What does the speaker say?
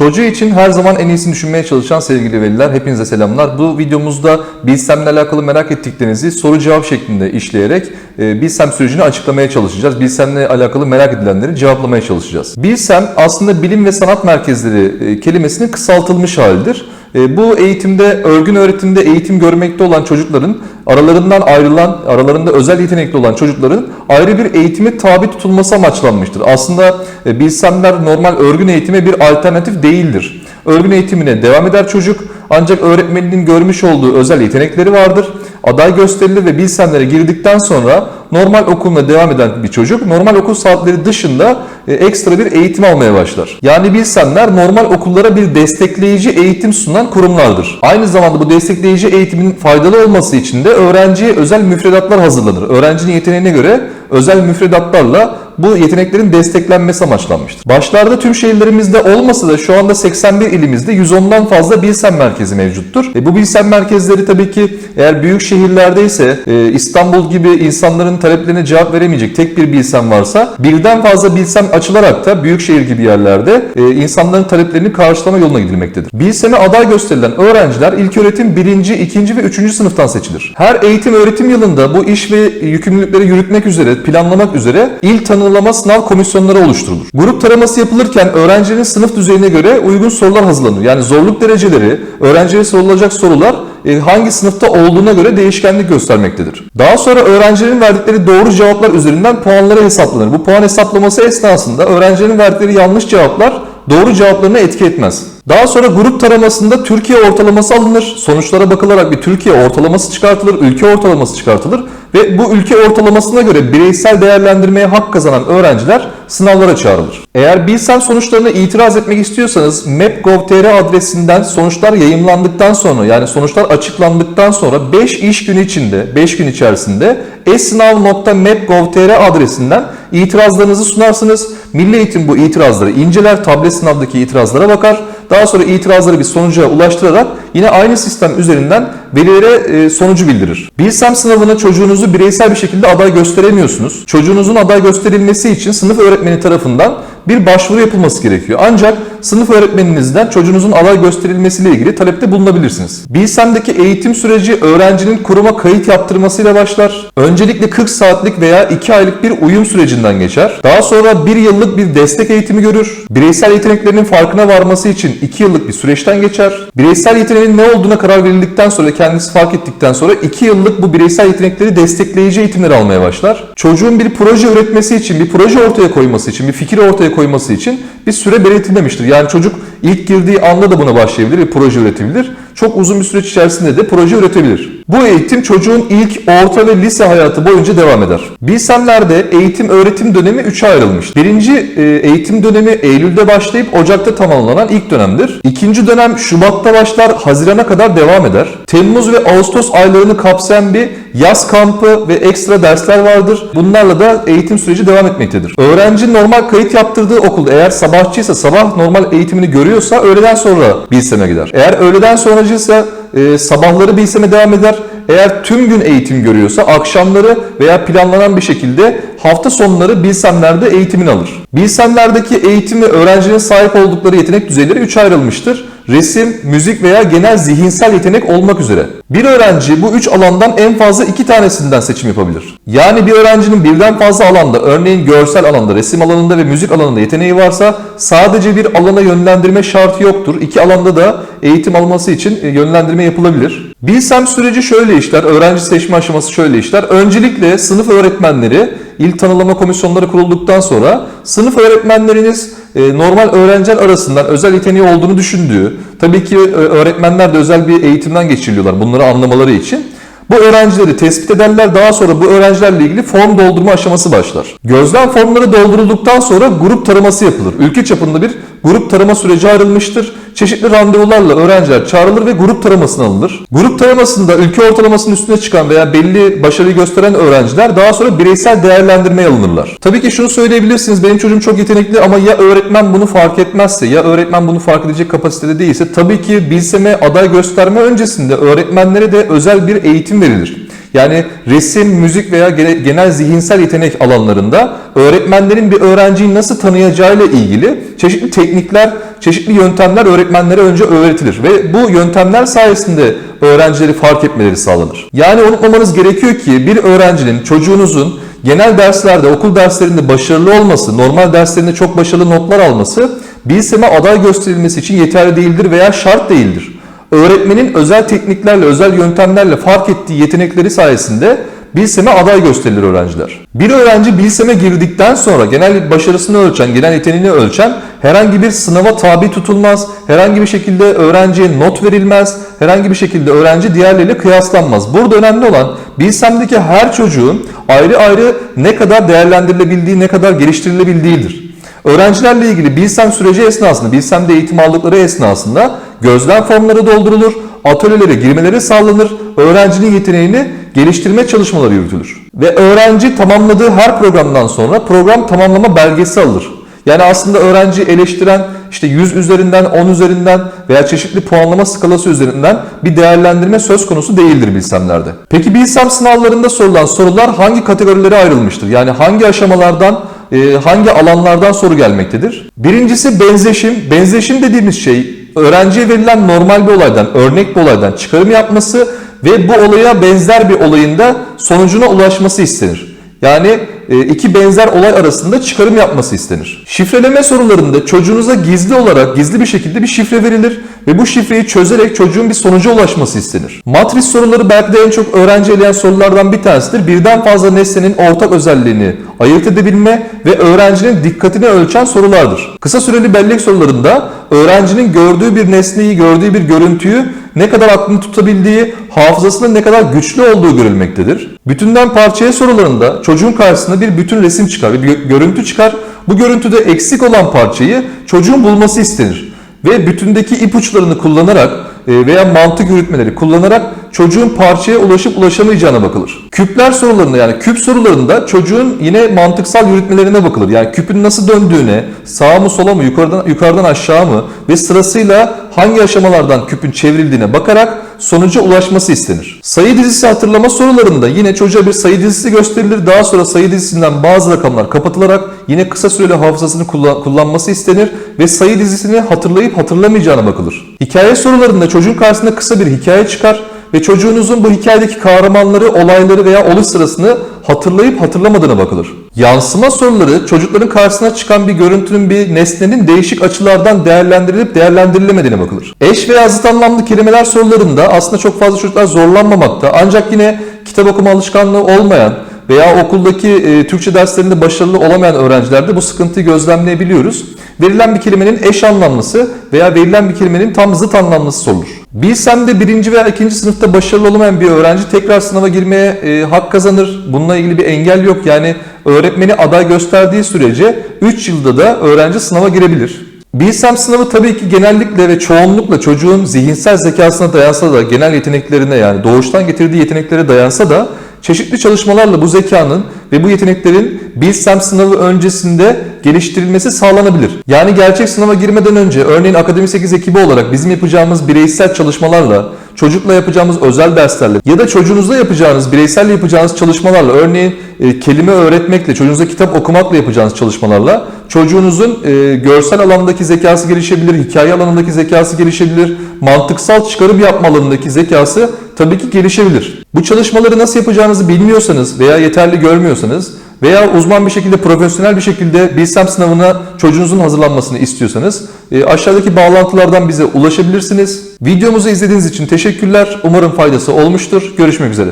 Çocuğu için her zaman en iyisini düşünmeye çalışan sevgili veliler hepinize selamlar. Bu videomuzda Bilsem'le alakalı merak ettiklerinizi soru cevap şeklinde işleyerek e, Bilsem sürecini açıklamaya çalışacağız. Bilsem'le alakalı merak edilenleri cevaplamaya çalışacağız. Bilsem aslında bilim ve sanat merkezleri e, kelimesinin kısaltılmış halidir. E, Bu eğitimde, örgün öğretimde eğitim görmekte olan çocukların aralarından ayrılan, aralarında özel yetenekli olan çocukların ayrı bir eğitime tabi tutulması amaçlanmıştır. Aslında e, bilsemler normal örgün eğitime bir alternatif değildir. Örgün eğitimine devam eder çocuk ancak öğretmeninin görmüş olduğu özel yetenekleri vardır. Aday gösterilir ve bilsemlere girdikten sonra normal okuluna devam eden bir çocuk normal okul saatleri dışında e, ekstra bir eğitim almaya başlar. Yani bilsemler normal okullara bir destekleyici eğitim sunan kurumlardır. Aynı zamanda bu destekleyici eğitimin faydalı olması için de öğrenciye özel müfredatlar hazırlanır. Öğrencinin yeteneğine göre özel müfredatlarla bu yeteneklerin desteklenmesi amaçlanmıştır. Başlarda tüm şehirlerimizde olmasa da şu anda 81 ilimizde 110'dan fazla bilsem merkezi mevcuttur. E bu bilsem merkezleri tabii ki eğer büyük şehirlerdeyse e, İstanbul gibi insanların taleplerine cevap veremeyecek tek bir bilsem varsa birden fazla bilsem açılarak da büyük şehir gibi yerlerde e, insanların taleplerini karşılama yoluna gidilmektedir. Bilseme aday gösterilen öğrenciler ilköğretim 1. 2. ve 3. sınıftan seçilir. Her eğitim öğretim yılında bu iş ve yükümlülükleri yürütmek üzere, planlamak üzere il tanımlama sınav komisyonları oluşturulur. Grup taraması yapılırken öğrencinin sınıf düzeyine göre uygun sorular hazırlanır. Yani zorluk dereceleri, öğrenciye sorulacak sorular e, hangi sınıfta olduğuna göre değişkenlik göstermektedir. Daha sonra öğrencilerin verdikleri doğru cevaplar üzerinden puanları hesaplanır. Bu puan hesaplaması esnasında öğrencilerin verdikleri yanlış cevaplar doğru cevaplarına etki etmez. Daha sonra grup taramasında Türkiye ortalaması alınır. Sonuçlara bakılarak bir Türkiye ortalaması çıkartılır, ülke ortalaması çıkartılır ve bu ülke ortalamasına göre bireysel değerlendirmeye hak kazanan öğrenciler sınavlara çağrılır. Eğer bilsem sonuçlarına itiraz etmek istiyorsanız map.gov.tr adresinden sonuçlar yayımlandıktan sonra yani sonuçlar açıklandıktan sonra 5 iş günü içinde 5 gün içerisinde eslav.map.gov.tr adresinden itirazlarınızı sunarsınız. Milli Eğitim bu itirazları inceler, tablet sınavdaki itirazlara bakar. Daha sonra itirazları bir sonuca ulaştırarak yine aynı sistem üzerinden velilere e, sonucu bildirir. Bilsem sınavına çocuğunuzu bireysel bir şekilde aday gösteremiyorsunuz. Çocuğunuzun aday gösterilmesi için sınıf öğretmeni tarafından bir başvuru yapılması gerekiyor. Ancak sınıf öğretmeninizden çocuğunuzun aday gösterilmesiyle ilgili talepte bulunabilirsiniz. Bilsem'deki eğitim süreci öğrencinin kuruma kayıt yaptırmasıyla başlar. Öncelikle 40 saatlik veya 2 aylık bir uyum sürecinden geçer. Daha sonra 1 yıllık bir destek eğitimi görür. Bireysel yeteneklerinin farkına varması için 2 yıllık bir süreçten geçer. Bireysel yeteneğin ne olduğuna karar verildikten sonra kendisi fark ettikten sonra 2 yıllık bu bireysel yetenekleri destekleyici eğitimler almaya başlar. Çocuğun bir proje üretmesi için, bir proje ortaya koyması için, bir fikir ortaya koyması için bir süre belirtilmemiştir. Yani çocuk ilk girdiği anda da buna başlayabilir ve proje üretebilir. Çok uzun bir süreç içerisinde de proje üretebilir. Bu eğitim çocuğun ilk orta ve lise hayatı boyunca devam eder. Bilsemlerde eğitim öğretim dönemi 3'e ayrılmış. Birinci e, eğitim dönemi Eylül'de başlayıp Ocak'ta tamamlanan ilk dönemdir. İkinci dönem Şubat'ta başlar, Haziran'a kadar devam eder. Temmuz ve Ağustos aylarını kapsayan bir yaz kampı ve ekstra dersler vardır. Bunlarla da eğitim süreci devam etmektedir. Öğrenci normal kayıt yaptırdığı okulda eğer sabahçıysa sabah normal eğitimini görüyorsa öğleden sonra bilseme gider. Eğer öğleden sonracıysa e, sabahları bilseme devam eder. Eğer tüm gün eğitim görüyorsa akşamları veya planlanan bir şekilde hafta sonları bilsemlerde eğitimini alır. Bilsemlerdeki eğitim ve öğrencinin sahip oldukları yetenek düzeyleri 3 ayrılmıştır. Resim, müzik veya genel zihinsel yetenek olmak üzere. Bir öğrenci bu üç alandan en fazla iki tanesinden seçim yapabilir. Yani bir öğrencinin birden fazla alanda, örneğin görsel alanda, resim alanında ve müzik alanında yeteneği varsa sadece bir alana yönlendirme şartı yoktur. İki alanda da eğitim alması için e, yönlendirme yapılabilir. Bilsem süreci şöyle işler, öğrenci seçme aşaması şöyle işler. Öncelikle sınıf öğretmenleri İl tanılama komisyonları kurulduktan sonra sınıf öğretmenleriniz e, normal öğrenciler arasından özel yeteneği olduğunu düşündüğü, tabii ki e, öğretmenler de özel bir eğitimden geçiriliyorlar bunları anlamaları için. Bu öğrencileri tespit ederler. Daha sonra bu öğrencilerle ilgili form doldurma aşaması başlar. Gözlem formları doldurulduktan sonra grup taraması yapılır. Ülke çapında bir grup tarama süreci ayrılmıştır. Çeşitli randevularla öğrenciler çağrılır ve grup taramasına alınır. Grup taramasında ülke ortalamasının üstüne çıkan veya belli başarıyı gösteren öğrenciler daha sonra bireysel değerlendirmeye alınırlar. Tabii ki şunu söyleyebilirsiniz. Benim çocuğum çok yetenekli ama ya öğretmen bunu fark etmezse ya öğretmen bunu fark edecek kapasitede değilse tabii ki bilseme aday gösterme öncesinde öğretmenlere de özel bir eğitim verilir. Yani resim, müzik veya gene- genel zihinsel yetenek alanlarında öğretmenlerin bir öğrenciyi nasıl tanıyacağıyla ilgili çeşitli teknikler, çeşitli yöntemler öğretmenlere önce öğretilir ve bu yöntemler sayesinde öğrencileri fark etmeleri sağlanır. Yani unutmamanız gerekiyor ki bir öğrencinin, çocuğunuzun genel derslerde, okul derslerinde başarılı olması, normal derslerinde çok başarılı notlar alması Bilsem'e aday gösterilmesi için yeterli değildir veya şart değildir. Öğretmenin özel tekniklerle, özel yöntemlerle fark ettiği yetenekleri sayesinde Bilsem'e aday gösterilir öğrenciler. Bir öğrenci Bilsem'e girdikten sonra genel başarısını ölçen, genel yeteneğini ölçen herhangi bir sınava tabi tutulmaz, herhangi bir şekilde öğrenciye not verilmez, herhangi bir şekilde öğrenci diğerleriyle kıyaslanmaz. Burada önemli olan Bilsem'deki her çocuğun ayrı ayrı ne kadar değerlendirilebildiği, ne kadar geliştirilebildiğidir. Öğrencilerle ilgili Bilsem süreci esnasında, Bilsem'de eğitim aldıkları esnasında gözlem formları doldurulur, atölyelere girmeleri sağlanır, öğrencinin yeteneğini geliştirme çalışmaları yürütülür. Ve öğrenci tamamladığı her programdan sonra program tamamlama belgesi alır. Yani aslında öğrenci eleştiren işte 100 üzerinden 10 üzerinden veya çeşitli puanlama skalası üzerinden bir değerlendirme söz konusu değildir bilsemlerde. Peki bilsem sınavlarında sorulan sorular hangi kategorilere ayrılmıştır? Yani hangi aşamalardan e, hangi alanlardan soru gelmektedir? Birincisi benzeşim. Benzeşim dediğimiz şey öğrenciye verilen normal bir olaydan, örnek bir olaydan çıkarım yapması ve bu olaya benzer bir olayında sonucuna ulaşması istenir. Yani e, iki benzer olay arasında çıkarım yapması istenir. Şifreleme sorularında çocuğunuza gizli olarak, gizli bir şekilde bir şifre verilir ve bu şifreyi çözerek çocuğun bir sonuca ulaşması istenir. Matris soruları belki de en çok öğrenci eleyen sorulardan bir tanesidir. Birden fazla nesnenin ortak özelliğini ayırt edebilme ve öğrencinin dikkatini ölçen sorulardır. Kısa süreli bellek sorularında öğrencinin gördüğü bir nesneyi, gördüğü bir görüntüyü ne kadar aklını tutabildiği, hafızasının ne kadar güçlü olduğu görülmektedir. Bütünden parçaya sorularında çocuğun karşısına bir bütün resim çıkar, bir gö- görüntü çıkar. Bu görüntüde eksik olan parçayı çocuğun bulması istenir. Ve bütündeki ipuçlarını kullanarak e, veya mantık yürütmeleri kullanarak çocuğun parçaya ulaşıp ulaşamayacağına bakılır. Küpler sorularında yani küp sorularında çocuğun yine mantıksal yürütmelerine bakılır. Yani küpün nasıl döndüğüne, sağa mı sola mı, yukarıdan yukarıdan aşağı mı ve sırasıyla hangi aşamalardan küpün çevrildiğine bakarak sonuca ulaşması istenir. Sayı dizisi hatırlama sorularında yine çocuğa bir sayı dizisi gösterilir. Daha sonra sayı dizisinden bazı rakamlar kapatılarak yine kısa süreli hafızasını kullan- kullanması istenir ve sayı dizisini hatırlayıp hatırlamayacağına bakılır. Hikaye sorularında çocuğun karşısına kısa bir hikaye çıkar ve çocuğunuzun bu hikayedeki kahramanları, olayları veya oluş sırasını hatırlayıp hatırlamadığına bakılır. Yansıma soruları çocukların karşısına çıkan bir görüntünün bir nesnenin değişik açılardan değerlendirilip değerlendirilemediğine bakılır. Eş veya zıt anlamlı kelimeler sorularında aslında çok fazla çocuklar zorlanmamakta ancak yine kitap okuma alışkanlığı olmayan veya okuldaki e, Türkçe derslerinde başarılı olamayan öğrencilerde bu sıkıntıyı gözlemleyebiliyoruz. Verilen bir kelimenin eş anlamlısı veya verilen bir kelimenin tam zıt anlamlısı sorulur. Bilsem de birinci veya ikinci sınıfta başarılı olamayan bir öğrenci tekrar sınava girmeye e, hak kazanır. Bununla ilgili bir engel yok. Yani öğretmeni aday gösterdiği sürece 3 yılda da öğrenci sınava girebilir. Bilsem sınavı tabii ki genellikle ve çoğunlukla çocuğun zihinsel zekasına dayansa da, genel yeteneklerine yani doğuştan getirdiği yeteneklere dayansa da çeşitli çalışmalarla bu zekanın ve bu yeteneklerin Bilsem sınavı öncesinde geliştirilmesi sağlanabilir. Yani gerçek sınava girmeden önce örneğin Akademi 8 ekibi olarak bizim yapacağımız bireysel çalışmalarla, çocukla yapacağımız özel derslerle ya da çocuğunuzla yapacağınız, bireysel yapacağınız çalışmalarla örneğin e, kelime öğretmekle, çocuğunuza kitap okumakla yapacağınız çalışmalarla çocuğunuzun e, görsel alandaki zekası gelişebilir, hikaye alanındaki zekası gelişebilir, mantıksal çıkarım yapma alanındaki zekası tabii ki gelişebilir. Bu çalışmaları nasıl yapacağınızı bilmiyorsanız veya yeterli görmüyorsanız veya uzman bir şekilde, profesyonel bir şekilde Bilsem sınavına çocuğunuzun hazırlanmasını istiyorsanız e, aşağıdaki bağlantılardan bize ulaşabilirsiniz. Videomuzu izlediğiniz için teşekkürler. Umarım faydası olmuştur. Görüşmek üzere.